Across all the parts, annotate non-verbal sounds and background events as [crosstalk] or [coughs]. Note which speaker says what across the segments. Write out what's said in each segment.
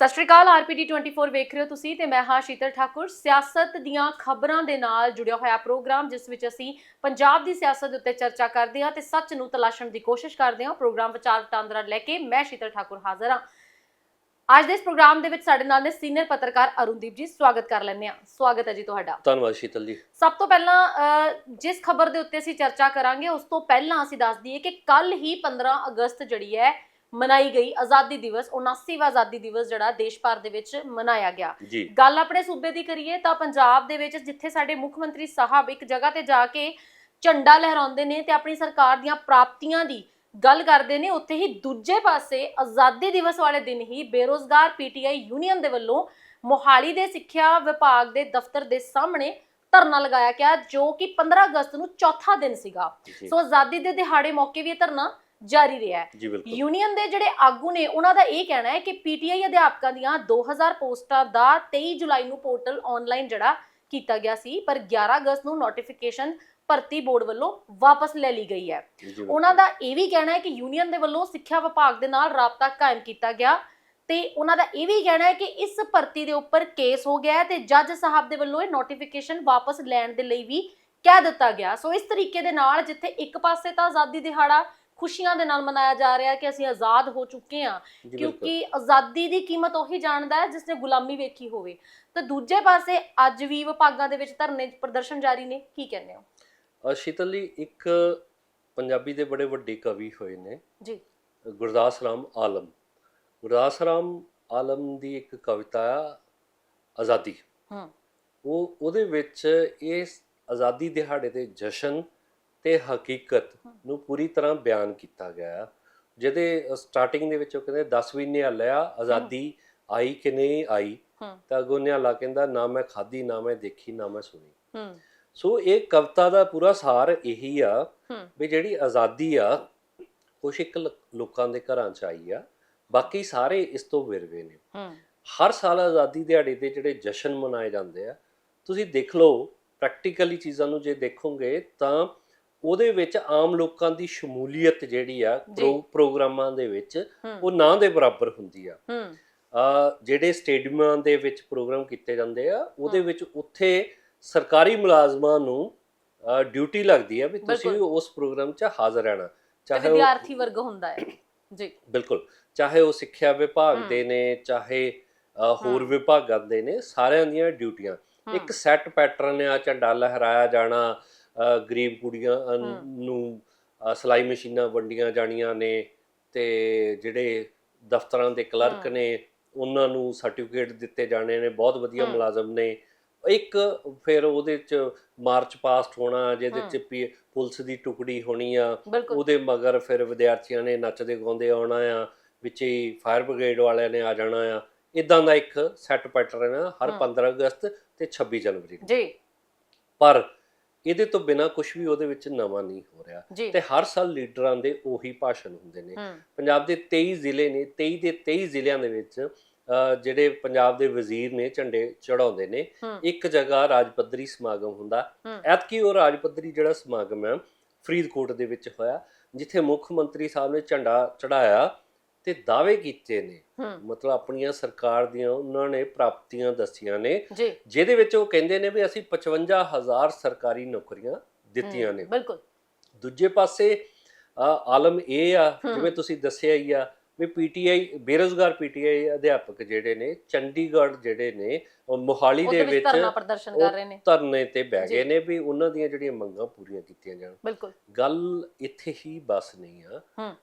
Speaker 1: ਸਤਿ ਸ਼੍ਰੀ ਅਕਾਲ ਆਰਪੀਡੀ 24 ਵੇਖ ਰਹੇ ਹੋ ਤੁਸੀਂ ਤੇ ਮੈਂ ਹਾਂ ਸ਼ੀਤਲ ਠਾਕੁਰ। ਸਿਆਸਤ ਦੀਆਂ ਖਬਰਾਂ ਦੇ ਨਾਲ ਜੁੜਿਆ ਹੋਇਆ ਪ੍ਰੋਗਰਾਮ ਜਿਸ ਵਿੱਚ ਅਸੀਂ ਪੰਜਾਬ ਦੀ ਸਿਆਸਤ ਉੱਤੇ ਚਰਚਾ ਕਰਦੇ ਹਾਂ ਤੇ ਸੱਚ ਨੂੰ ਤਲਾਸ਼ਣ ਦੀ ਕੋਸ਼ਿਸ਼ ਕਰਦੇ ਹਾਂ। ਪ੍ਰੋਗਰਾਮ ਵਿਚਾਰ ਵਟਾਂਦਰਾ ਲੈ ਕੇ ਮੈਂ ਸ਼ੀਤਲ ਠਾਕੁਰ ਹਾਜ਼ਰ ਹਾਂ। ਅੱਜ ਦੇ ਇਸ ਪ੍ਰੋਗਰਾਮ ਦੇ ਵਿੱਚ ਸਾਡੇ ਨਾਲ ਨੇ ਸੀਨੀਅਰ ਪੱਤਰਕਾਰ ਅਰੁਣਦੀਪ ਜੀ। ਸਵਾਗਤ ਕਰ ਲੈਂਦੇ ਹਾਂ। ਸਵਾਗਤ ਹੈ ਜੀ ਤੁਹਾਡਾ।
Speaker 2: ਧੰਨਵਾਦ ਸ਼ੀਤਲ ਜੀ।
Speaker 1: ਸਭ ਤੋਂ ਪਹਿਲਾਂ ਜਿਸ ਖਬਰ ਦੇ ਉੱਤੇ ਅਸੀਂ ਚਰਚਾ ਕਰਾਂਗੇ ਉਸ ਤੋਂ ਪਹਿਲਾਂ ਅਸੀਂ ਦੱਸ ਦਈਏ ਕਿ ਕੱਲ ਹੀ 15 ਅਗਸਤ ਜਿਹੜੀ ਹੈ ਮਨਾਈ ਗਈ ਆਜ਼ਾਦੀ ਦਿਵਸ 79ਵਾਂ ਆਜ਼ਾਦੀ ਦਿਵਸ ਜਿਹੜਾ ਦੇਸ਼ ਭਰ ਦੇ ਵਿੱਚ ਮਨਾਇਆ ਗਿਆ। ਗੱਲ ਆਪਣੇ ਸੂਬੇ ਦੀ ਕਰੀਏ ਤਾਂ ਪੰਜਾਬ ਦੇ ਵਿੱਚ ਜਿੱਥੇ ਸਾਡੇ ਮੁੱਖ ਮੰਤਰੀ ਸਾਹਿਬ ਇੱਕ ਜਗ੍ਹਾ ਤੇ ਜਾ ਕੇ ਝੰਡਾ ਲਹਿਰਾਉਂਦੇ ਨੇ ਤੇ ਆਪਣੀ ਸਰਕਾਰ ਦੀਆਂ ਪ੍ਰਾਪਤੀਆਂ ਦੀ ਗੱਲ ਕਰਦੇ ਨੇ ਉੱਥੇ ਹੀ ਦੂਜੇ ਪਾਸੇ ਆਜ਼ਾਦੀ ਦਿਵਸ ਵਾਲੇ ਦਿਨ ਹੀ ਬੇਰੋਜ਼ਗਾਰ ਪੀਟੀਆਈ ਯੂਨੀਅਨ ਦੇ ਵੱਲੋਂ ਮੋਹਾਲੀ ਦੇ ਸਿੱਖਿਆ ਵਿਭਾਗ ਦੇ ਦਫ਼ਤਰ ਦੇ ਸਾਹਮਣੇ ਧਰਨਾ ਲਗਾਇਆ ਗਿਆ ਜੋ ਕਿ 15 ਅਗਸਤ ਨੂੰ ਚੌਥਾ ਦਿਨ ਸੀਗਾ। ਸੋ ਆਜ਼ਾਦੀ ਦੇ ਦਿਹਾੜੇ ਮੌਕੇ ਵੀ ਇਹ ਧਰਨਾ ਜਾਰੀ ਰਿਹਾ ਹੈ। ਯੂਨੀਅਨ ਦੇ ਜਿਹੜੇ ਆਗੂ ਨੇ ਉਹਨਾਂ ਦਾ ਇਹ ਕਹਿਣਾ ਹੈ ਕਿ ਪੀਟੀਆਈ ਅਧਿਆਪਕਾਂ ਦੀਆਂ 2000 ਪੋਸਟਾਂ ਦਾ 23 ਜੁਲਾਈ ਨੂੰ ਪੋਰਟਲ ਆਨਲਾਈਨ ਜਿਹੜਾ ਕੀਤਾ ਗਿਆ ਸੀ ਪਰ 11 ਅਗਸਤ ਨੂੰ ਨੋਟੀਫਿਕੇਸ਼ਨ ਭਰਤੀ ਬੋਰਡ ਵੱਲੋਂ ਵਾਪਸ ਲੈ ਲਈ ਗਈ ਹੈ। ਉਹਨਾਂ ਦਾ ਇਹ ਵੀ ਕਹਿਣਾ ਹੈ ਕਿ ਯੂਨੀਅਨ ਦੇ ਵੱਲੋਂ ਸਿੱਖਿਆ ਵਿਭਾਗ ਦੇ ਨਾਲ ਰਾਬਤਾ ਕਾਇਮ ਕੀਤਾ ਗਿਆ ਤੇ ਉਹਨਾਂ ਦਾ ਇਹ ਵੀ ਕਹਿਣਾ ਹੈ ਕਿ ਇਸ ਭਰਤੀ ਦੇ ਉੱਪਰ ਕੇਸ ਹੋ ਗਿਆ ਹੈ ਤੇ ਜੱਜ ਸਾਹਿਬ ਦੇ ਵੱਲੋਂ ਇਹ ਨੋਟੀਫਿਕੇਸ਼ਨ ਵਾਪਸ ਲੈਣ ਦੇ ਲਈ ਵੀ ਕਹਿ ਦਿੱਤਾ ਗਿਆ। ਸੋ ਇਸ ਤਰੀਕੇ ਦੇ ਨਾਲ ਜਿੱਥੇ ਇੱਕ ਪਾਸੇ ਤਾਂ ਆਜ਼ਾਦੀ ਦਿਹਾੜਾ ਖੁਸ਼ੀਆਂ ਦੇ ਨਾਲ ਮਨਾਇਆ ਜਾ ਰਿਹਾ ਕਿ ਅਸੀਂ ਆਜ਼ਾਦ ਹੋ ਚੁੱਕੇ ਹਾਂ। ਕਿਉਂਕਿ ਆਜ਼ਾਦੀ ਦੀ ਕੀਮਤ ਉਹੀ ਜਾਣਦਾ ਹੈ ਜਿਸ ਨੇ ਗੁਲਾਮੀ ਵੇਖੀ ਹੋਵੇ। ਤੇ ਦੂਜੇ ਪਾਸੇ ਅੱਜ ਵੀ ਵਿਭਾਗਾਂ ਦੇ ਵਿੱਚ ਧਰਨੇ ਪ੍ਰਦਰਸ਼ਨ ਜਾਰੀ ਨੇ ਕੀ ਕਹਿੰਦੇ ਹੋ?
Speaker 2: ਸ਼ੀਤਲ ਜੀ ਇੱਕ ਪੰਜਾਬੀ ਦੇ ਬੜੇ ਵੱਡੇ ਕਵੀ ਹੋਏ ਨੇ।
Speaker 1: ਜੀ।
Speaker 2: ਗੁਰਦਾਸ ਰਾਮ ਆਲਮ। ਗੁਰਦਾਸ ਰਾਮ ਆਲਮ ਦੀ ਇੱਕ ਕਵਿਤਾ ਆਜ਼ਾਦੀ।
Speaker 1: ਹੂੰ।
Speaker 2: ਉਹ ਉਹਦੇ ਵਿੱਚ ਇਸ ਆਜ਼ਾਦੀ ਦਿਹਾੜੇ ਦੇ ਜਸ਼ਨ ਤੇ ਹਕੀਕਤ ਨੂੰ ਪੂਰੀ ਤਰ੍ਹਾਂ ਬਿਆਨ ਕੀਤਾ ਗਿਆ। ਜਿਹਦੇ ਸਟਾਰਟਿੰਗ ਦੇ ਵਿੱਚ ਉਹ ਕਹਿੰਦੇ 10ਵੀਂ ਨਿਹਾਲਿਆ ਆਜ਼ਾਦੀ ਆਈ ਕਿ ਨਹੀਂ ਆਈ? ਤਾਂ ਅੱਗੋਂ ਨਿਹਾਲਾ ਕਹਿੰਦਾ ਨਾ ਮੈਂ ਖਾਧੀ ਨਾ ਮੈਂ ਦੇਖੀ ਨਾ ਮੈਂ ਸੁਣੀ। ਸੋ ਇਹ ਕਵਿਤਾ ਦਾ ਪੂਰਾ ਸਾਰ ਇਹੀ ਆ ਵੀ ਜਿਹੜੀ ਆਜ਼ਾਦੀ ਆ ਕੁਛ ਇੱਕ ਲੋਕਾਂ ਦੇ ਘਰਾਂ 'ਚ ਆਈ ਆ। ਬਾਕੀ ਸਾਰੇ ਇਸ ਤੋਂ ਵਿਰਵੇ ਨੇ। ਹਰ ਸਾਲ ਆਜ਼ਾਦੀ ਦਿਹਾੜੇ ਦੇ ਜਿਹੜੇ ਜਸ਼ਨ ਮਨਾਏ ਜਾਂਦੇ ਆ ਤੁਸੀਂ ਦੇਖ ਲਓ ਪ੍ਰੈਕਟੀਕਲੀ ਚੀਜ਼ਾਂ ਨੂੰ ਜੇ ਦੇਖੋਗੇ ਤਾਂ ਉਹਦੇ ਵਿੱਚ ਆਮ ਲੋਕਾਂ ਦੀ ਸ਼ਮੂਲੀਅਤ ਜਿਹੜੀ ਆ ਪ੍ਰੋ- ਪ੍ਰੋਗਰਾਮਾਂ ਦੇ ਵਿੱਚ ਉਹ ਨਾ ਦੇ ਬਰਾਬਰ ਹੁੰਦੀ ਆ। ਆ ਜਿਹੜੇ ਸਟੇਡੀਅਮਾਂ ਦੇ ਵਿੱਚ ਪ੍ਰੋਗਰਾਮ ਕੀਤੇ ਜਾਂਦੇ ਆ ਉਹਦੇ ਵਿੱਚ ਉੱਥੇ ਸਰਕਾਰੀ ਮੁਲਾਜ਼ਮਾਂ ਨੂੰ ਡਿਊਟੀ ਲੱਗਦੀ ਆ ਵੀ ਤੁਸੀਂ। ਉਸ ਪ੍ਰੋਗਰਾਮ 'ਚ ਹਾਜ਼ਰ ਰਹਿਣਾ। ਚਾਹੇ
Speaker 1: ਵਿਦਿਆਰਥੀ ਵਰਗ ਹੁੰਦਾ ਹੈ। [coughs] ਜੀ।
Speaker 2: ਬਿਲਕੁਲ। ਚਾਹੇ ਉਹ ਸਿੱਖਿਆ ਵਿਭਾਗ। ਦੇ ਨੇ ਚਾਹੇ ਹੋਰ। ਵਿਭਾਗਾਂ ਦੇ ਨੇ ਸਾਰਿਆਂ ਦੀਆਂ ਡਿਊਟੀਆਂ। ਇੱਕ ਸੈੱਟ ਪੈਟਰਨ ਆ ਝੰਡਾ ਲਹਿਰਾਇਆ ਜਾਣਾ ਗਰੀਬ ਕੁੜੀਆਂ। ਨੂੰ ਸਿਲਾਈ ਮਸ਼ੀਨਾਂ ਵੰਡੀਆਂ ਜਾਣੀਆਂ ਨੇ ਤੇ ਜਿਹੜੇ ਦਫ਼ਤਰਾਂ ਦੇ ਕਲਰਕ। ਨੇ ਉਹਨਾਂ ਨੂੰ ਸਰਟੀਫਿਕੇਟ ਦਿੱਤੇ ਜਾਣੇ ਨੇ ਬਹੁਤ ਵਧੀਆ। ਮੁਲਾਜ਼ਮ ਨੇ ਇੱਕ ਫਿਰ ਉਹਦੇ ਚ ਮਾਰਚ ਪਾਸਟ ਹੋਣਾ ਜਿਹਦੇ। ਚ ਪੁਲਿਸ ਦੀ ਟੁਕੜੀ ਹੋਣੀ ਆ ਉਹਦੇ ਮਗਰ ਫਿਰ ਵਿਦਿਆਰਥੀਆਂ ਨੇ ਨੱਚਦੇ ਗਾਉਂਦੇ ਆਉਣਾ ਆ ਵਿੱਚ ਹੀ ਫਾਇਰ ਬ੍ਰਿਗੇਡ ਵਾਲਿਆਂ ਨੇ ਆ ਜਾਣਾ ਆ ਇਦਾਂ ਦਾ ਇੱਕ ਸੈੱਟ ਪੈਟਰਨ ਆ ਹਰ
Speaker 1: ਹਮ।
Speaker 2: 15 ਅਗਸਤ ਤੇ 26 ਜਨਵਰੀ ਨੂੰ
Speaker 1: ਜੀ
Speaker 2: ਪਰ ਇਹਦੇ ਤੋਂ ਬਿਨਾ ਕੁਝ ਵੀ ਉਹਦੇ ਵਿੱਚ ਨਵਾਂ ਨਹੀਂ ਹੋ ਰਿਹਾ। ਤੇ ਹਰ ਸਾਲ ਲੀਡਰਾਂ ਦੇ ਉਹੀ ਭਾਸ਼ਣ ਹੁੰਦੇ ਨੇ। ਪੰਜਾਬ ਦੇ 23 ਜ਼ਿਲ੍ਹੇ ਨੇ 23 ਦੇ 23 ਜ਼ਿਲ੍ਹਿਆਂ ਦੇ ਵਿੱਚ ਜਿਹੜੇ ਪੰਜਾਬ ਦੇ ਵਜ਼ੀਰ ਨੇ ਝੰਡੇ ਚੜਾਉਂਦੇ ਨੇ ਇੱਕ ਜਗ੍ਹਾ ਰਾਜ ਪੱਧਰੀ ਸਮਾਗਮ ਹੁੰਦਾ। ਐਤਕੀ ਉਹ ਰਾਜ ਪੱਧਰੀ ਜਿਹੜਾ ਸਮਾਗਮ ਹੈ ਫਰੀਦਕੋਟ ਦੇ ਵਿੱਚ ਹੋਇਆ ਜਿੱਥੇ ਮੁੱਖ ਮੰਤਰੀ ਸਾਹਿਬ ਨੇ ਝੰਡਾ ਚੜਾਇਆ ਤੇ ਦਾਅਵੇ ਕੀਤੇ ਨੇ। ਮਤਲਬ ਆਪਣੀਆਂ ਸਰਕਾਰ ਦੀਆਂ ਉਹਨਾਂ ਨੇ ਪ੍ਰਾਪਤੀਆਂ ਦੱਸੀਆਂ ਨੇ। ਜਿਹਦੇ ਵਿੱਚ ਉਹ ਕਹਿੰਦੇ ਨੇ ਵੀ ਅਸੀਂ 55000 ਸਰਕਾਰੀ ਨੌਕਰੀਆਂ ਦਿੱਤੀਆਂ ਨੇ।
Speaker 1: ਬਿਲਕੁਲ।
Speaker 2: ਦੂਜੇ ਪਾਸੇ ਆਲਮ ਇਹ ਆ। ਜਿਵੇਂ ਤੁਸੀਂ ਦੱਸਿਆ ਹੀ ਆ ਵੀ ਪੀਟੀਆਈ ਬੇਰੋਜ਼ਗਾਰ ਪੀਟੀਆਈ ਅਧਿਆਪਕ ਜਿਹੜੇ ਨੇ ਚੰਡੀਗੜ੍ਹ ਜਿਹੜੇ ਨੇ ਮੋਹਾਲੀ ਦੇ
Speaker 1: ਵਿੱਚ ਧਰਨਾ ਪ੍ਰਦਰਸ਼ਨ ਕਰ ਰਹੇ ਨੇ।
Speaker 2: ਧਰਨੇ ਤੇ ਬਹਿ। ਗਏ ਨੇ ਵੀ ਉਹਨਾਂ ਦੀਆਂ ਜਿਹੜੀਆਂ ਮੰਗਾਂ ਪੂਰੀਆਂ ਕੀਤੀਆਂ ਜਾਣ।
Speaker 1: ਬਿਲਕੁਲ।
Speaker 2: ਗੱਲ ਇੱਥੇ ਹੀ ਬਸ ਨਹੀਂ ਆ।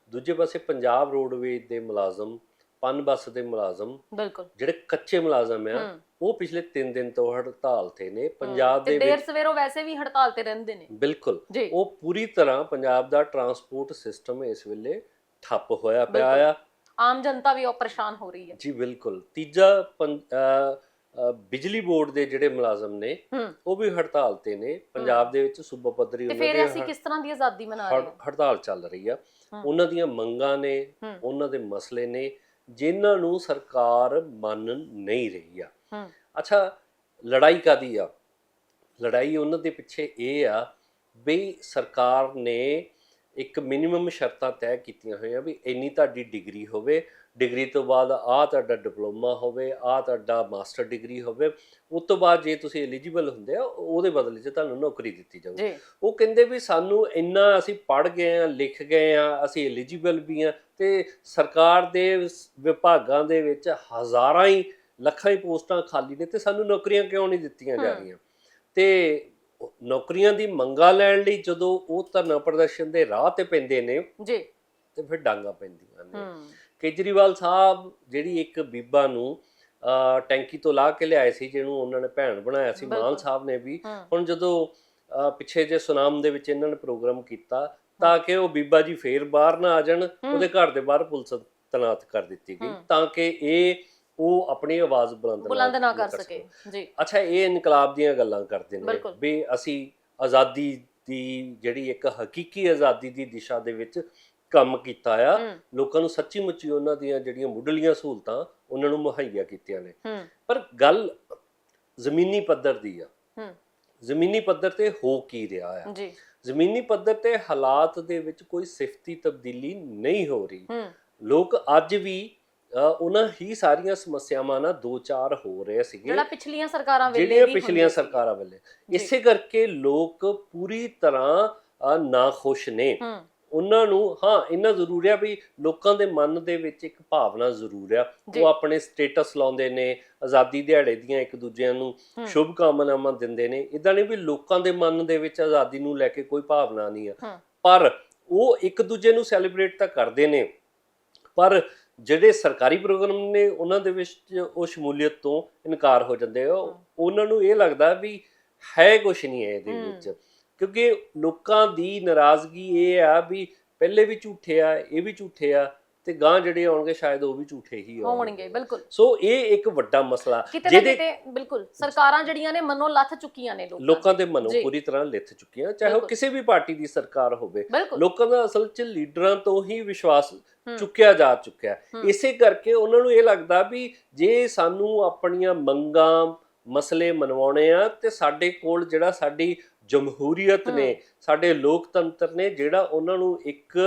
Speaker 2: ਦੂਜੇ ਪਾਸੇ ਪੰਜਾਬ ਰੋਡਵੇਜ਼ ਦੇ ਮੁਲਾਜ਼ਮ ਪਨ ਬੱਸ ਦੇ ਮੁਲਾਜ਼ਮ
Speaker 1: ਬਿਲਕੁਲ।
Speaker 2: ਜਿਹੜੇ ਕੱਚੇ ਮੁਲਾਜ਼ਮ ਆ ਉਹ ਪਿਛਲੇ 3 ਦਿਨ ਤੋਂ ਹੜਤਾਲ ਤੇ ਨੇ। ਪੰਜਾਬ
Speaker 1: ਤੇ
Speaker 2: ਦੇ
Speaker 1: ਦੇਰ
Speaker 2: ਵਿੱਚ
Speaker 1: ਸਵੇਰੋਂ ਵੈਸੇ ਵੀ ਹੜਤਾਲ ਤੇ ਰਹਿੰਦੇ ਨੇ।
Speaker 2: ਬਿਲਕੁਲ। ਉਹ ਪੂਰੀ ਤਰ੍ਹਾਂ ਪੰਜਾਬ ਦਾ ਟਰਾਂਸਪੋਰਟ ਸਿਸਟਮ ਇਸ ਵੇਲੇ ਠੱਪ ਹੋਇਆ ਪਿਆ। ਆ।
Speaker 1: ਆਮ ਜਨਤਾ ਵੀ ਉਹ ਪਰੇਸ਼ਾਨ ਹੋ ਰਹੀ ਹੈ।
Speaker 2: ਜੀ ਬਿਲਕੁਲ। ਤੀਜਾ ਬਿਜਲੀ ਬੋਰਡ ਦੇ ਜਿਹੜੇ ਮੁਲਾਜ਼ਮ ਨੇ ਉਹ ਵੀ ਹੜਤਾਲ ਤੇ ਨੇ। ਪੰਜਾਬ ਦੇ ਵਿੱਚ ਸੂਬਾ ਪੱਧਰੀ ਉਹਨਾਂ
Speaker 1: ਫਿਰ
Speaker 2: ਦੀ
Speaker 1: ਅਸੀਂ
Speaker 2: ਹੜ-
Speaker 1: ਕਿਸ ਤਰ੍ਹਾਂ ਦੀ ਆਜ਼ਾਦੀ ਮਨਾ ਰਹੇ ਹਾਂ?
Speaker 2: ਹੜਤਾਲ ਚੱਲ ਰਹੀ ਆ। ਉਹਨਾਂ ਦੀਆਂ ਮੰਗਾਂ ਨੇ ਉਹਨਾਂ ਦੇ ਮਸਲੇ ਨੇ ਜਿਨ੍ਹਾਂ ਨੂੰ ਸਰਕਾਰ ਮੰਨ ਨਹੀਂ ਰਹੀ ਆ। ਅੱਛਾ ਲੜਾਈ ਕਾਦੀ ਆ? ਲੜਾਈ ਉਹਨਾਂ ਦੇ ਪਿੱਛੇ ਇਹ ਆ ਵੀ ਸਰਕਾਰ ਨੇ ਇੱਕ ਮਿਨੀਮਮ ਸ਼ਰਤਾਂ ਤੈਅ ਕੀਤੀਆਂ ਹੋਈਆਂ ਵੀ ਇੰਨੀ ਤੁਹਾਡੀ ਡਿਗਰੀ ਹੋਵੇ ਡਿਗਰੀ ਤੋਂ ਬਾਅਦ ਆਹ ਤੁਹਾਡਾ ਡਿਪਲੋਮਾ ਹੋਵੇ ਆਹ ਤੁਹਾਡਾ ਮਾਸਟਰ ਡਿਗਰੀ ਹੋਵੇ ਉਸ ਤੋਂ ਬਾਅਦ ਜੇ ਤੁਸੀਂ ਐਲੀਜੀਬਲ ਹੁੰਦੇ ਆ ਉਹਦੇ ਬਦਲੇ 'ਚ ਤੁਹਾਨੂੰ ਨੌਕਰੀ ਦਿੱਤੀ ਜਾਊਗੀ। ਉਹ ਕਹਿੰਦੇ ਵੀ ਸਾਨੂੰ ਇੰਨਾ ਅਸੀਂ ਪੜ੍ਹ ਗਏ ਆ ਲਿਖ ਗਏ ਆ ਅਸੀਂ ਐਲੀਜੀਬਲ ਵੀ ਆ ਤੇ ਸਰਕਾਰ ਦੇ ਵਿਭਾਗਾਂ ਦੇ ਵਿੱਚ ਹਜ਼ਾਰਾਂ ਹੀ ਲੱਖਾਂ ਹੀ ਪੋਸਟਾਂ ਖਾਲੀ ਨੇ ਤੇ ਸਾਨੂੰ ਨੌਕਰੀਆਂ ਕਿਉਂ ਨਹੀਂ ਦਿੱਤੀਆਂ ਜਾ। ਰਹੀਆਂ? ਤੇ ਨੌਕਰੀਆਂ ਦੀ ਮੰਗਾਂ ਲੈਣ ਲਈ ਜਦੋਂ ਉਹ ਧਰਨਾ ਪ੍ਰਦਰਸ਼ਨ ਦੇ ਰਾਹ ਤੇ ਪੈਂਦੇ ਨੇ
Speaker 1: ਜੀ।
Speaker 2: ਤੇ ਫਿਰ ਡਾਂਗਾ ਪੈਂਦੀਆਂ ਨੇ। ਕੇਜਰੀਵਾਲ ਸਾਹਿਬ ਜਿਹੜੀ ਇੱਕ ਬੀਬਾ ਨੂੰ ਟੈਂਕੀ ਤੋਂ ਲਾ ਕੇ ਲਿਆਏ ਸੀ ਜਿਹਨੂੰ ਉਹਨਾਂ ਨੇ ਭੈਣ ਬਣਾਇਆ ਸੀ ਮਾਨ। ਸਾਹਿਬ ਨੇ ਵੀ ਹੁਣ ਜਦੋਂ ਪਿੱਛੇ ਜੇ ਸੁਨਾਮ ਦੇ ਵਿੱਚ ਇਹਨਾਂ ਨੇ ਪ੍ਰੋਗਰਾਮ ਕੀਤਾ ਤਾਂ ਕਿ ਉਹ ਬੀਬਾ ਜੀ ਫੇਰ ਬਾਹਰ ਨਾ ਆ ਜਾਣ ਉਹਦੇ ਘਰ ਦੇ ਬਾਹਰ ਪੁਲਿਸ ਤੈਨਾਤ ਕਰ ਦਿੱਤੀ ਗਈ। ਤਾਂ ਕਿ ਇਹ ਉਹ ਆਪਣੀ ਆਵਾਜ਼ ਬੁਲੰਦ
Speaker 1: ਬੁਲੰਦ ਨਾ ਕਰ ਸਕੇ। ਜੀ।
Speaker 2: ਅੱਛਾ ਇਹ ਇਨਕਲਾਬ ਦੀਆਂ ਗੱਲਾਂ ਕਰਦੇ ਨੇ। ਵੀ ਅਸੀਂ ਆਜ਼ਾਦੀ ਦੀ ਜਿਹੜੀ ਇੱਕ ਹਕੀਕੀ ਆਜ਼ਾਦੀ ਦੀ ਦਿਸ਼ਾ ਦੇ ਵਿੱਚ ਕੰਮ ਕੀਤਾ ਆ ਲੋਕਾਂ ਨੂੰ ਸੱਚੀ ਮੁੱਚੀ ਉਹਨਾਂ ਦੀਆਂ ਜਿਹੜੀਆਂ ਮੁੱਢਲੀਆਂ ਸਹੂਲਤਾਂ ਉਹਨਾਂ ਨੂੰ ਮੁਹੱਈਆ ਕੀਤੀਆਂ ਨੇ। ਪਰ ਗੱਲ ਜ਼ਮੀਨੀ ਪੱਧਰ ਦੀ ਆ। ਜ਼ਮੀਨੀ ਪੱਧਰ ਤੇ ਹੋ ਕੀ ਰਿਹਾ ਆ?
Speaker 1: ਜੀ।
Speaker 2: ਜ਼ਮੀਨੀ ਪੱਧਰ ਤੇ ਹਾਲਾਤ ਦੇ ਵਿੱਚ ਕੋਈ ਸਿਫਤੀ ਤਬਦੀਲੀ ਨਹੀਂ ਹੋ ਰਹੀ। ਲੋਕ ਅੱਜ ਵੀ ਉਹਨਾਂ ਹੀ ਸਾਰੀਆਂ ਸਮੱਸਿਆਵਾਂ ਨਾਲ ਦੋ ਚਾਰ ਹੋ ਰਹੇ ਸੀਗੇ
Speaker 1: ਜਿਹੜਾ ਪਿਛਲੀਆਂ ਸਰਕਾਰਾਂ ਵੇਲੇ
Speaker 2: ਜਿਹੜੀਆਂ ਪਿਛਲੀਆਂ
Speaker 1: ਸੀ।
Speaker 2: ਸਰਕਾਰਾਂ ਵੇਲੇ। ਇਸੇ ਕਰਕੇ ਲੋਕ ਪੂਰੀ ਤਰ੍ਹਾਂ ਅ, ਨਾਖੁਸ਼ ਨੇ ਉਹਨਾਂ ਨੂੰ ਹਾਂ ਇੰਨਾ ਜ਼ਰੂਰ ਆ ਵੀ ਲੋਕਾਂ ਦੇ ਮਨ ਦੇ ਵਿੱਚ ਇੱਕ ਭਾਵਨਾ ਜ਼ਰੂਰ ਆ। ਉਹ ਆਪਣੇ ਸਟੇਟਸ ਲਾਉਂਦੇ ਨੇ ਆਜ਼ਾਦੀ ਦਿਹਾੜੇ ਦੀਆਂ ਇੱਕ ਦੂਜਿਆਂ ਨੂੰ। ਸ਼ੁਭ ਕਾਮਨਾਵਾਂ ਦਿੰਦੇ ਨੇ ਇਦਾਂ ਨਹੀਂ ਵੀ ਲੋਕਾਂ ਦੇ ਮਨ ਦੇ ਵਿੱਚ ਆਜ਼ਾਦੀ ਨੂੰ ਲੈ ਕੇ ਕੋਈ ਭਾਵਨਾ ਨਹੀਂ ਆ। ਪਰ ਉਹ ਇੱਕ ਦੂਜੇ ਨੂੰ ਸੈਲੀਬ੍ਰੇਟ ਤਾਂ ਕਰਦੇ ਨੇ ਪਰ ਜਿਹੜੇ ਸਰਕਾਰੀ ਪ੍ਰੋਗਰਾਮ ਨੇ ਉਹਨਾਂ ਦੇ ਵਿੱਚ ਉਹ ਸ਼ਮੂਲੀਅਤ ਤੋਂ ਇਨਕਾਰ ਹੋ ਜਾਂਦੇ ਆ। ਉਹਨਾਂ ਨੂੰ ਇਹ ਲੱਗਦਾ ਵੀ ਹੈ ਕੁਛ ਨਹੀਂ ਹੈ ਇਹਦੇ। ਵਿੱਚ ਕਿਉਂਕਿ ਲੋਕਾਂ ਦੀ ਨਾਰਾਜ਼ਗੀ ਇਹ ਆ ਵੀ ਪਹਿਲੇ ਵੀ ਝੂਠੇ ਆ ਇਹ ਵੀ ਝੂਠੇ ਆ ਤੇ ਗਾਂ ਜਿਹੜੇ ਆਉਣਗੇ ਸ਼ਾਇਦ ਉਹ ਵੀ ਝੂਠੇ ਹੀ
Speaker 1: ਹੋਣਗੇ ਬਿਲਕੁਲ
Speaker 2: ਸੋ ਇਹ ਇੱਕ ਵੱਡਾ ਮਸਲਾ ਜਿਹਦੇ
Speaker 1: ਬਿਲਕੁਲ ਸਰਕਾਰਾਂ ਜਿਹੜੀਆਂ ਨੇ ਮਨੋਂ ਲੱਥ ਚੁੱਕੀਆਂ ਨੇ ਲੋਕਾਂ
Speaker 2: ਲੋਕਾਂ ਦੇ ਮਨੋਂ। ਪੂਰੀ ਤਰ੍ਹਾਂ ਲਿੱਥ ਚੁੱਕੀਆਂ ਚਾਹੇ ਉਹ। ਕਿਸੇ ਵੀ ਪਾਰਟੀ ਦੀ ਸਰਕਾਰ ਹੋਵੇ ਲੋਕਾਂ ਦਾ ਅਸਲ 'ਚ ਲੀਡਰਾਂ ਤੋਂ ਹੀ ਵਿਸ਼ਵਾਸ। ਚੁੱਕਿਆ ਜਾ ਚੁੱਕਿਆ। ਇਸੇ ਕਰਕੇ ਉਹਨਾਂ ਨੂੰ ਇਹ ਲੱਗਦਾ ਵੀ ਜੇ ਸਾਨੂੰ ਆਪਣੀਆਂ ਮੰਗਾਂ ਮਸਲੇ ਮਨਵਾਉਣੇ ਆ ਤੇ ਸਾਡੇ ਕੋਲ ਜਿਹੜਾ ਸਾਡੀ ਜਮਹੂਰੀਅਤ ਨੇ ਸਾਡੇ ਲੋਕਤੰਤਰ ਨੇ ਜਿਹੜਾ ਉਹਨਾਂ ਨੂੰ ਇੱਕ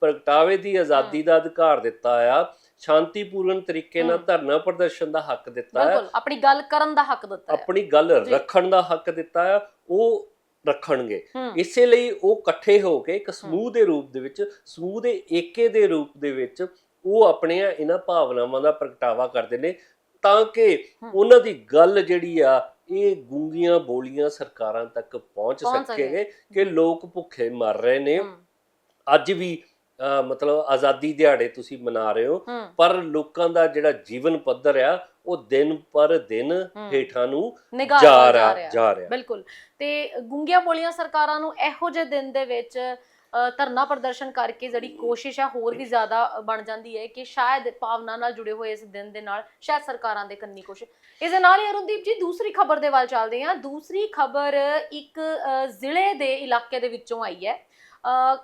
Speaker 2: ਪ੍ਰਗਟਾਵੇ ਦੀ ਆਜ਼ਾਦੀ ਦਾ ਅਧਿਕਾਰ ਦਿੱਤਾ ਆ ਸ਼ਾਂਤੀਪੂਰਨ ਤਰੀਕੇ ਨਾਲ
Speaker 1: ਹੂੰ।
Speaker 2: ਧਰਨਾ ਪ੍ਰਦਰਸ਼ਨ ਦਾ ਹੱਕ ਦਿੱਤਾ ਹੈ
Speaker 1: ਬਿਲਕੁਲ ਆਪਣੀ ਗੱਲ ਕਰਨ ਦਾ ਹੱਕ ਦਿੱਤਾ ਹੈ
Speaker 2: ਆਪਣੀ ਗੱਲ। ਰੱਖਣ ਦਾ ਹੱਕ ਦਿੱਤਾ ਆ ਉਹ ਰੱਖਣਗੇ।
Speaker 1: ਹੂੰ।
Speaker 2: ਇਸੇ ਲਈ ਉਹ ਇਕੱਠੇ ਹੋ ਕੇ ਇੱਕ ਸਮੂਹ ਦੇ ਰੂਪ ਦੇ ਵਿੱਚ ਸਮੂਹ ਦੇ ਏਕੇ ਦੇ ਰੂਪ ਦੇ ਵਿੱਚ ਉਹ ਆਪਣੀਆਂ ਇਹਨਾਂ ਭਾਵਨਾਵਾਂ ਦਾ ਪ੍ਰਗਟਾਵਾ ਕਰਦੇ ਨੇ ਤਾਂ ਕਿ। ਉਹਨਾਂ ਦੀ ਗੱਲ ਜਿਹੜੀ ਆ ਇਹ ਗੂੰਗੀਆਂ ਬੋਲੀਆਂ ਸਰਕਾਰਾਂ ਤੱਕ ਪਹੁੰਚ ਸਕੇ। ਕਿ ਲੋਕ ਭੁੱਖੇ ਮਰ ਰਹੇ ਨੇ।
Speaker 1: ਹੂੰ।
Speaker 2: ਅੱਜ ਵੀ ਮਤਲਬ ਆਜ਼ਾਦੀ ਦਿਹਾੜੇ ਤੁਸੀਂ ਮਨਾ ਰਹੇ ਹੋ
Speaker 1: ਹੂੰ।
Speaker 2: ਪਰ ਲੋਕਾਂ ਦਾ ਜਿਹੜਾ ਜੀਵਨ ਪੱਧਰ ਆ ਉਹ ਦਿਨ ਪਰ ਦਿਨ। ਹੇਠਾਂ ਨੂੰ ਜਾ ਰਿਹਾ ਜਾ ਰਿਹਾ।
Speaker 1: ਬਿਲਕੁਲ। ਤੇ ਗੁੰਗੀਆਂ ਬੋਲੀਆਂ ਸਰਕਾਰਾਂ ਨੂੰ ਇਹੋ ਜਿਹੇ ਦਿਨ ਦੇ ਵਿੱਚ ਧਰਨਾ ਪ੍ਰਦਰਸ਼ਨ ਕਰਕੇ ਜਿਹੜੀ ਕੋਸ਼ਿਸ਼ ਆ ਹੋਰ ਵੀ ਜ਼ਿਆਦਾ ਬਣ ਜਾਂਦੀ ਹੈ ਕਿ ਸ਼ਾਇਦ ਭਾਵਨਾ ਨਾਲ ਜੁੜੇ ਹੋਏ ਇਸ ਦਿਨ ਦੇ ਨਾਲ ਸ਼ਾਇਦ ਸਰਕਾਰਾਂ ਦੇ ਕੰਨੀ ਕੁਛ। ਇਸ ਦੇ ਨਾਲ ਹੀ ਅਰੁਣਦੀਪ ਜੀ ਦੂਸਰੀ ਖਬਰ ਦੇ ਵੱਲ ਚੱਲਦੇ ਹਾਂ। ਦੂਸਰੀ ਖਬਰ ਇੱਕ ਜ਼ਿਲ੍ਹੇ ਦੇ ਇਲਾਕੇ ਦੇ ਵਿੱਚੋਂ ਆਈ ਹੈ।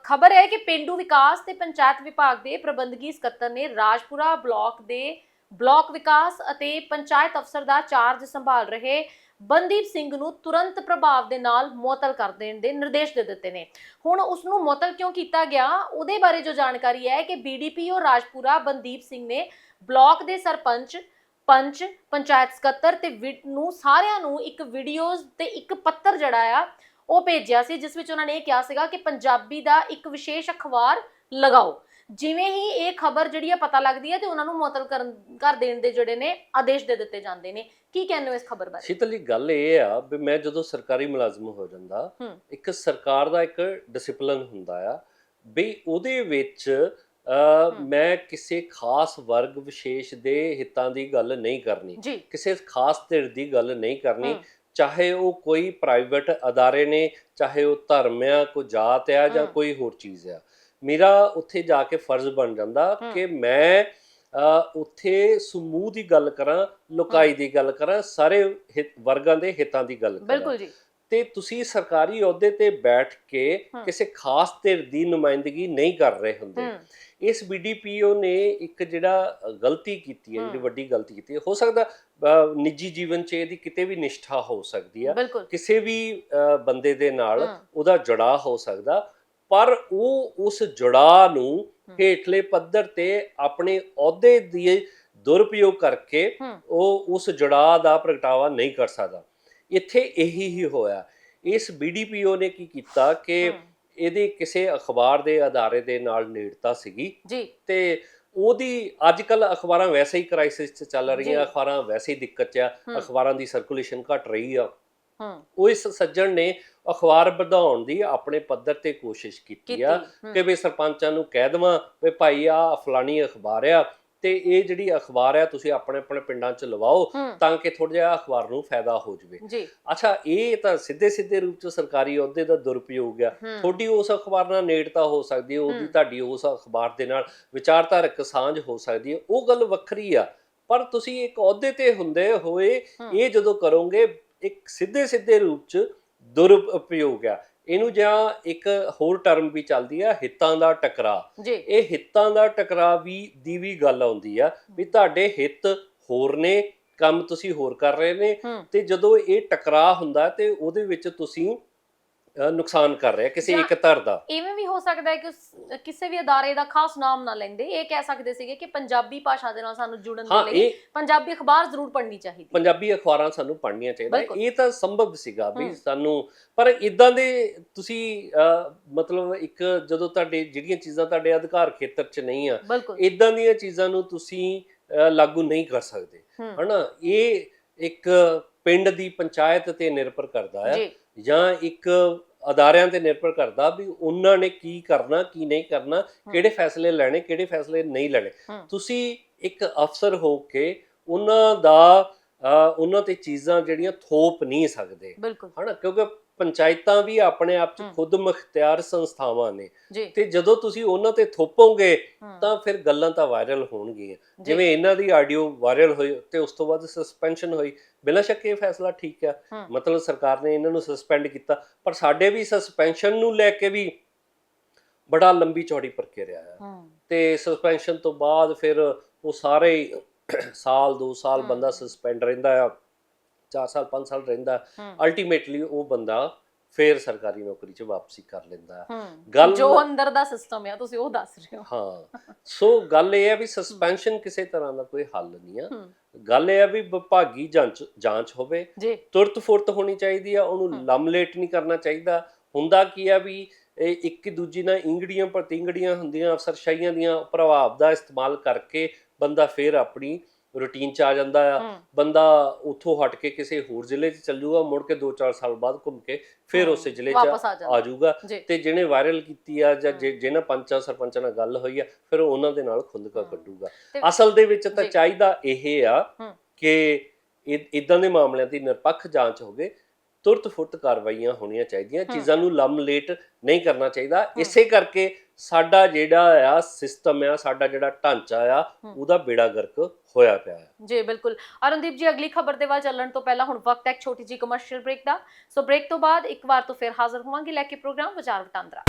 Speaker 1: ਖਬਰ ਹੈ ਕਿ ਪਿੰਡੂ ਵਿਕਾਸ ਤੇ ਪੰਚਾਇਤ ਵਿਭਾਗ ਦੇ ਪ੍ਰਬੰਧਕੀ ਸਕੱਤਰ ਨੇ ਰਾਜਪੁਰਾ ਬਲਾਕ ਦੇ ਬਲਾਕ ਵਿਕਾਸ ਅਤੇ ਪੰਚਾਇਤ ਅਫਸਰ ਦਾ ਚਾਰਜ ਸੰਭਾਲ ਰਹੇ ਬੰਦੀਪ ਸਿੰਘ ਨੂੰ ਤੁਰੰਤ ਪ੍ਰਭਾਵ ਦੇ ਨਾਲ ਮੁਅਤਲ ਕਰ ਦੇਣ ਦੇ ਨਿਰਦੇਸ਼ ਦੇ ਦਿੱਤੇ ਨੇ। ਹੁਣ ਉਸ ਨੂੰ ਮੁਅਤਲ ਕਿਉਂ ਕੀਤਾ ਗਿਆ? ਉਹਦੇ ਬਾਰੇ ਜੋ ਜਾਣਕਾਰੀ ਹੈ ਕਿ ਬੀਡੀਪੀਓ ਰਾਜਪੁਰਾ ਬੰਦੀਪ ਸਿੰਘ ਨੇ ਬਲਾਕ ਦੇ ਸਰਪੰਚ, ਪੰਚ, ਪੰਚਾਇਤ ਸਕੱਤਰ ਤੇ ਨੂੰ ਸਾਰਿਆਂ ਨੂੰ ਇੱਕ ਵੀਡੀਓਜ਼ ਤੇ ਇੱਕ ਪੱਤਰ ਜਿਹੜਾ ਆ ਉਹ ਭੇਜਿਆ ਸੀ ਜਿਸ ਵਿੱਚ ਉਹਨਾਂ ਨੇ ਇਹ ਕਿਹਾ ਸੀਗਾ ਕਿ ਪੰਜਾਬੀ ਦਾ ਇੱਕ ਵਿਸ਼ੇਸ਼ ਅਖਬਾਰ ਲਗਾਓ ਜਿਵੇਂ ਹੀ ਇਹ ਖਬਰ ਜਿਹੜੀ ਆ ਪਤਾ ਲੱਗਦੀ ਹੈ ਤੇ ਉਹਨਾਂ ਨੂੰ ਮੁਅਤਲ ਕਰਨ ਕਰ ਦੇਣ ਦੇ ਜਿਹੜੇ ਨੇ ਆਦੇਸ਼ ਦੇ ਦਿੱਤੇ ਜਾਂਦੇ ਨੇ ਕੀ ਕਹਿੰਦੇ ਹੋ ਇਸ ਖਬਰ ਬਾਰੇ
Speaker 2: ਸ਼ੀਤਲ ਜੀ ਗੱਲ ਇਹ ਆ ਵੀ ਮੈਂ ਜਦੋਂ ਸਰਕਾਰੀ ਮੁਲਾਜ਼ਮ ਹੋ ਜਾਂਦਾ। ਇੱਕ ਸਰਕਾਰ ਦਾ ਇੱਕ ਡਿਸਪਲਿਨ ਹੁੰਦਾ ਆ ਵੀ ਉਹਦੇ ਵਿੱਚ। ਮੈਂ ਕਿਸੇ ਖਾਸ ਵਰਗ ਵਿਸ਼ੇਸ਼ ਦੇ ਹਿੱਤਾਂ ਦੀ ਗੱਲ ਨਹੀਂ ਕਰਨੀ ਕਿਸੇ ਖਾਸ ਧਿਰ ਦੀ ਗੱਲ ਨਹੀਂ ਕਰਨੀ। ਚਾਹੇ ਉਹ ਕੋਈ ਪ੍ਰਾਈਵੇਟ ਅਦਾਰੇ ਨੇ ਚਾਹੇ ਉਹ ਧਰਮ ਆ ਕੋਈ ਜਾਤ ਆ ਜਾਂ। ਕੋਈ ਹੋਰ ਚੀਜ਼ ਆ ਮੇਰਾ ਉੱਥੇ ਜਾ ਕੇ ਫਰਜ਼ ਬਣ ਜਾਂਦਾ। ਕਿ ਮੈਂ ਉੱਥੇ ਸਮੂਹ ਦੀ ਗੱਲ ਕਰਾਂ ਲੋਕਾਈ ਦੀ ਗੱਲ ਕਰਾਂ ਸਾਰੇ ਵਰਗਾਂ ਦੇ ਹਿੱਤਾਂ ਦੀ ਗੱਲ ਕਰਾਂ
Speaker 1: ਬਿਲਕੁਲ ਜੀ
Speaker 2: ਤੇ ਤੁਸੀਂ ਸਰਕਾਰੀ ਅਹੁਦੇ ਤੇ ਬੈਠ ਕੇ। ਕਿਸੇ ਖਾਸ ਧਿਰ ਦੀ ਨੁਮਾਇੰਦਗੀ ਨਹੀਂ ਕਰ ਰਹੇ ਹੁੰਦੇ। ਇਸ ਬੀਡੀਪੀਓ ਨੇ ਇੱਕ ਜਿਹੜਾ ਗਲਤੀ ਕੀਤੀ ਹੈ ਜਿਹੜੀ। ਵੱਡੀ ਗਲਤੀ ਕੀਤੀ ਹੈ ਹੋ ਸਕਦਾ ਨਿੱਜੀ ਜੀਵਨ 'ਚ ਇਹਦੀ ਕਿਤੇ ਵੀ ਨਿਸ਼ਠਾ ਹੋ ਸਕਦੀ ਆ। ਕਿਸੇ ਵੀ ਬੰਦੇ ਦੇ ਨਾਲ। ਉਹਦਾ ਜੜਾ ਹੋ ਸਕਦਾ ਪਰ ਉਹ ਉਸ ਜੁੜਾ ਨੂੰ ਹੇਠਲੇ ਪੱਧਰ ਤੇ ਆਪਣੇ ਅਹੁਦੇ ਦੀ ਦੁਰਉਪਯੋਗ ਕਰਕੇ ਉਹ ਉਸ ਜੁੜਾ ਦਾ ਪ੍ਰਗਟਾਵਾ ਨਹੀਂ ਕਰ ਸਕਦਾ। ਇੱਥੇ ਇਹੀ ਹੀ ਹੋਇਆ। ਇਸ ਬੀਡੀਪੀਓ ਨੇ ਕੀ ਕੀਤਾ ਕਿ ਇਹਦੇ ਕਿਸੇ ਅਖਬਾਰ ਦੇ ਅਦਾਰੇ ਦੇ ਨਾਲ ਨੇੜਤਾ ਸੀਗੀ
Speaker 1: ਜੀ।
Speaker 2: ਤੇ ਉਹਦੀ ਅੱਜ ਕੱਲ ਅਖਬਾਰਾਂ ਵੈਸੇ ਹੀ ਕ੍ਰਾਈਸਿਸ 'ਚ ਚੱਲ। ਰਹੀਆਂ ਅਖਬਾਰਾਂ ਵੈਸੇ ਹੀ ਦਿੱਕਤ 'ਚ ਆ। ਅਖਬਾਰਾਂ ਦੀ ਸਰਕੂਲੇਸ਼ਨ ਘਟ ਰਹੀ ਆ।
Speaker 1: ਹੂੰ।
Speaker 2: ਉਹ ਇਸ ਸੱਜਣ ਨੇ ਅਖਬਾਰ ਵਧਾਉਣ ਦੀ ਆਪਣੇ ਪੱਧਰ ਤੇ ਕੋਸ਼ਿਸ਼ ਕੀਤੀ ਆ ਕਿ ਵੀ ਸਰਪੰਚਾਂ ਨੂੰ ਕਹਿ ਦੇਵਾਂ ਵੀ ਭਾਈ ਆ ਫਲਾਣੀ ਅਖਬਾਰ ਆ ਤੇ ਇਹ ਜਿਹੜੀ ਅਖਬਾਰ ਆ ਤੁਸੀਂ ਆਪਣੇ ਆਪਣੇ ਪਿੰਡਾਂ 'ਚ ਲਵਾਓ
Speaker 1: ਹੂੰ।
Speaker 2: ਤਾਂ ਕਿ ਥੋੜਾ ਜਿਹਾ ਅਖਬਾਰ ਨੂੰ ਫਾਇਦਾ ਹੋ ਜਾਵੇ।
Speaker 1: ਜੀ।
Speaker 2: ਅੱਛਾ ਇਹ ਤਾਂ ਸਿੱਧੇ ਸਿੱਧੇ ਰੂਪ 'ਚ ਸਰਕਾਰੀ ਅਹੁਦੇ ਦਾ ਦੁਰਉਪਯੋਗ ਆ।
Speaker 1: ਹੂੰ।
Speaker 2: ਤੁਹਾਡੀ ਉਸ ਅਖਬਾਰ ਨਾਲ ਨੇੜਤਾ ਹੋ ਸਕਦੀ ਹੈ ਉਹਦੀ
Speaker 1: ਹੂੰ।
Speaker 2: ਤੁਹਾਡੀ ਉਸ ਅਖਬਾਰ ਦੇ ਨਾਲ ਵਿਚਾਰਧਾਰਕ ਸਾਂਝ ਹੋ ਸਕਦੀ ਹੈ। ਉਹ ਗੱਲ ਵੱਖਰੀ ਆ ਪਰ ਤੁਸੀਂ ਇੱਕ ਅਹੁਦੇ ਤੇ ਹੁੰਦੇ ਹੋਏ
Speaker 1: ਹੂੰ।
Speaker 2: ਇਹ ਜਦੋਂ ਕਰੋਗੇ ਇੱਕ ਸਿੱਧੇ ਸਿੱਧੇ ਰੂਪ 'ਚ ਦੁਰਉਪਯੋਗ ਆ। ਇਹਨੂੰ ਜਾਂ ਇੱਕ ਹੋਰ ਟਰਮ ਵੀ ਚੱਲਦੀ ਆ ਹਿੱਤਾਂ ਦਾ ਟਕਰਾਅ।
Speaker 1: ਜੀ।
Speaker 2: ਇਹ ਹਿੱਤਾਂ ਦਾ ਟਕਰਾਅ ਵੀ ਦੀ ਵੀ ਗੱਲ ਆਉਂਦੀ ਆ ਵੀ ਤੁਹਾਡੇ ਹਿੱਤ ਹੋਰ ਨੇ ਕੰਮ ਤੁਸੀਂ ਹੋਰ ਕਰ ਰਹੇ ਨੇ ਤੇ ਜਦੋਂ ਇਹ ਟਕਰਾਅ ਹੁੰਦਾ ਤੇ ਉਹਦੇ ਵਿੱਚ ਤੁਸੀਂ ਨੁਕਸਾਨ ਕਰ ਰਹੇ ਕਿਸੇ
Speaker 1: ਜਾਂ-
Speaker 2: ਇੱਕ ਧਰ ਦਾ।
Speaker 1: ਇਵੇਂ ਵੀ ਹੋ ਸਕਦਾ ਹੈ ਕਿ ਉਸ- ਕਿਸੇ ਵੀ ਅਦਾਰੇ ਦਾ ਖਾਸ ਨਾਮ ਨਾ ਲੈਂਦੇ। ਇਹ ਕਹਿ ਸਕਦੇ ਸੀਗੇ ਕਿ ਪੰਜਾਬੀ ਭਾਸ਼ਾ ਦੇ ਨਾਲ ਸਾਨੂੰ ਜੁੜਨ
Speaker 2: ਹਾਂ
Speaker 1: ਦੇ ਲਈ
Speaker 2: ਇਹ
Speaker 1: ਪੰਜਾਬੀ ਅਖਬਾਰ ਜ਼ਰੂਰ ਪੜ੍ਹਨੀ ਚਾਹੀਦੀ
Speaker 2: ਪੰਜਾਬੀ ਅਖਬਾਰਾਂ ਸਾਨੂੰ ਪੜ੍ਹਨੀਆਂ ਚਾਹੀਦੀਆਂ
Speaker 1: ਬਿਲਕੁਲ।
Speaker 2: ਇਹ ਤਾਂ ਸੰਭਵ ਸੀਗਾ ਵੀ। ਸਾਨੂੰ ਪਰ ਇਦਾਂ ਦੇ ਤੁਸੀਂ ਮਤਲਬ ਇੱਕ ਜਦੋਂ ਤੁਹਾਡੇ ਜਿਹੜੀਆਂ ਚੀਜ਼ਾਂ ਤੁਹਾਡੇ ਅਧਿਕਾਰ ਖੇਤਰ 'ਚ ਨਹੀਂ ਆ
Speaker 1: ਬਿਲਕੁਲ।
Speaker 2: ਇਦਾਂ ਦੀਆਂ ਚੀਜ਼ਾਂ ਨੂੰ ਤੁਸੀਂ ਲਾਗੂ ਨਹੀਂ ਕਰ ਸਕਦੇ।
Speaker 1: ਹੂੰ।
Speaker 2: ਹਨਾ? ਇਹ ਇੱਕ ਪਿੰਡ ਦੀ ਪੰਚਾਇਤ ਤੇ ਨਿਰਭਰ ਕਰਦਾ ਹੈ
Speaker 1: ਜੀ।
Speaker 2: ਜਾਂ ਇੱਕ ਅਦਾਰਿਆਂ ਤੇ ਨਿਰਭਰ ਕਰਦਾ ਵੀ ਉਹਨਾਂ ਨੇ ਕੀ ਕਰਨਾ ਕੀ ਨਹੀਂ ਕਰਨਾ ਕਿਹੜੇ ਫੈਸਲੇ ਲੈਣੇ ਕਿਹੜੇ ਫੈਸਲੇ ਨਹੀਂ ਲੈਣੇ। ਤੁਸੀਂ ਇੱਕ ਅਫਸਰ ਹੋ ਕੇ ਉਹਨਾਂ ਦਾ ਉਹਨਾਂ ਤੇ ਚੀਜ਼ਾਂ ਜਿਹੜੀਆਂ ਥੋਪ ਨਹੀਂ ਸਕਦੇ। ਹਨਾ ਕਿਉਂਕਿ ਪੰਚਾਇਤਾਂ ਵੀ ਆਪਣੇ ਆਪ 'ਚ। ਖੁਦ ਮੁਖਤਿਆਰ ਸੰਸਥਾਵਾਂ ਨੇ। ਤੇ ਜਦੋਂ ਤੁਸੀਂ ਉਹਨਾਂ ਤੇ ਥੋਪੋਗੇ ਤਾਂ ਫਿਰ ਗੱਲਾਂ ਤਾਂ ਵਾਇਰਲ ਹੋਣਗੀਆਂ। ਜਿਵੇਂ ਇਹਨਾਂ ਦੀ ਆਡੀਓ ਵਾਇਰਲ ਹੋਈ ਤੇ ਉਸ ਤੋਂ ਬਾਅਦ ਸਸਪੈਂਸ਼ਨ ਹੋਈ। ਬਿਨਾਂ ਸ਼ੱਕ ਇਹ ਫੈਸਲਾ ਠੀਕ ਹੂੰ। ਮਤਲਬ ਸਰਕਾਰ ਨੇ ਇਹਨਾਂ ਨੂੰ ਸਸਪੈਂਡ ਕੀਤਾ। ਪਰ ਸਾਡੇ ਵੀ ਸਸਪੈਂਸ਼ਨ ਨੂੰ ਲੈ ਕੇ ਵੀ ਬੜਾ ਲੰਬੀ ਚੌੜੀ ਪ੍ਰਕਿਰਿਆ ਹੂੰ। ਤੇ ਸਸਪੈਂਸ਼ਨ ਤੋਂ ਬਾਅਦ ਫਿਰ ਉਹ ਸਾਰੇ ਸਾਲ 2 ਸਾਲ। ਬੰਦਾ ਸਸਪੈਂਡ ਰਹਿੰਦਾ ਆ 4 ਸਾਲ 5 ਸਾਲ ਰਹਿੰਦਾ ਅਲਟੀਮੇਟਲੀ ਉਹ ਬੰਦਾ ਫਿਰ ਸਰਕਾਰੀ ਨੌਕਰੀ 'ਚ ਵਾਪਸੀ ਕਰ ਲੈਂਦਾ। ਗੱਲ-
Speaker 1: ਜੋ ਅੰਦਰ ਦਾ ਸਿਸਟਮ ਹੈ ਤੁਸੀਂ ਉਹ ਦੱਸ ਰਹੇ ਹੋ।
Speaker 2: ਹਾਂ। ਸੋ ਗੱਲ ਇਹ ਹੈ ਵੀ ਸਸਪੈਂਸ਼ਨ ਕਿਸੇ ਤਰ੍ਹਾਂ ਦਾ ਕੋਈ ਹੱਲ ਨਹੀਂ ਆ। ਗੱਲ ਇਹ ਹੈ ਵੀ ਵਿਭਾਗੀ ਜਾਂਚ ਜਾਂਚ ਹੋਵੇ। ਤੁਰਤ ਫੁਰਤ ਹੋਣੀ ਚਾਹੀਦੀ ਆ ਉਹਨੂੰ। ਲੰਮਲੇਟ ਨਹੀਂ ਕਰਨਾ ਚਾਹੀਦਾ। ਹੁੰਦਾ ਕੀ ਆ ਵੀ ਇਹ ਇੱਕ ਦੂਜੀ ਨਾਲ ਇੰਗੜੀਆਂ ਪ੍ਰਤਿੰਗੜੀਆਂ ਹੁੰਦੀਆਂ ਅਫਸਰਸ਼ਾਹੀਆਂ ਦੀਆਂ ਪ੍ਰਭਾਵ ਦਾ ਇਸਤੇਮਾਲ ਕਰਕੇ ਬੰਦਾ ਫਿਰ ਆਪਣੀ ਰੁਟੀਨ ਚ ਆ ਜਾਂਦਾ ਆ। ਬੰਦਾ ਉੱਥੋਂ ਹਟ ਕੇ ਕਿਸੇ ਹੋਰ ਜ਼ਿਲ੍ਹੇ 'ਚ ਚੱਲ ਜਾਊਗਾ ਮੁੜ ਕੇ 2-4 ਸਾਲ ਬਾਅਦ ਘੁੰਮ ਕੇ ਫਿਰ ਉਸੇ ਜ਼ਿਲ੍ਹੇ 'ਚ
Speaker 1: ਆ
Speaker 2: ਜਾਊਗਾ। ਤੇ ਜਿਹਨੇ ਵਾਇਰਲ ਕੀਤੀ ਆ ਜਾਂ ਜਿਹਨਾਂ ਪੰਚਾਂ ਸਰਪੰਚਾਂ ਨਾਲ ਗੱਲ ਹੋਈ ਆ ਫਿਰ ਉਹ ਉਹਨਾਂ ਦੇ ਨਾਲ ਖੁੰਦਕਾ। ਕੱਢੂਗਾ। ਅਸਲ ਦੇ ਵਿੱਚ ਤਾਂ। ਚਾਹੀਦਾ ਇਹ ਆ। ਕਿ ਇਦਾਂ ਦੇ ਮਾਮਲਿਆਂ ਦੀ ਨਿਰਪੱਖ ਜਾਂਚ ਹੋਵੇ। ਤੁਰਤ ਫੁਰਤ ਕਾਰਵਾਈਆਂ ਹੋਣੀਆਂ ਚਾਹੀਦੀਆਂ। ਚੀਜ਼ਾਂ ਨੂੰ ਲੰਮ ਲੇਟ ਨਹੀਂ ਕਰਨਾ ਚਾਹੀਦਾ। ਇਸੇ ਕਰਕੇ ਸਾਡਾ ਜਿਹੜਾ ਆ ਸਿਸਟਮ ਆ ਸਾਡਾ ਜਿਹੜਾ ਢਾਂਚਾ ਆ। ਉਹਦਾ ਬੇੜਾ ਗਰਕ ਹੋਇਆ ਪਿਆ ਹੈ
Speaker 1: ਜੀ ਬਿਲਕੁਲ। ਅਰੁਣਦੀਪ ਜੀ ਅਗਲੀ ਖਬਰ ਦੇ ਵੱਲ ਚੱਲਣ ਤੋਂ ਪਹਿਲਾਂ ਹੁਣ ਵਕਤ ਹੈ ਇੱਕ ਛੋਟੀ ਜੀ ਕਮਰਸ਼ੀਅਲ ਬ੍ਰੇਕ ਦਾ। ਸੋ ਬ੍ਰੇਕ ਤੋਂ ਬਾਅਦ ਇੱਕ ਵਾਰ ਤੋਂ ਫਿਰ ਹਾਜ਼ਰ ਹੋਵਾਂਗੇ ਲੈ ਕੇ ਪ੍ਰੋਗਰਾਮ ਵਿਚਾਰ ਵਟਾਂਦਰਾ।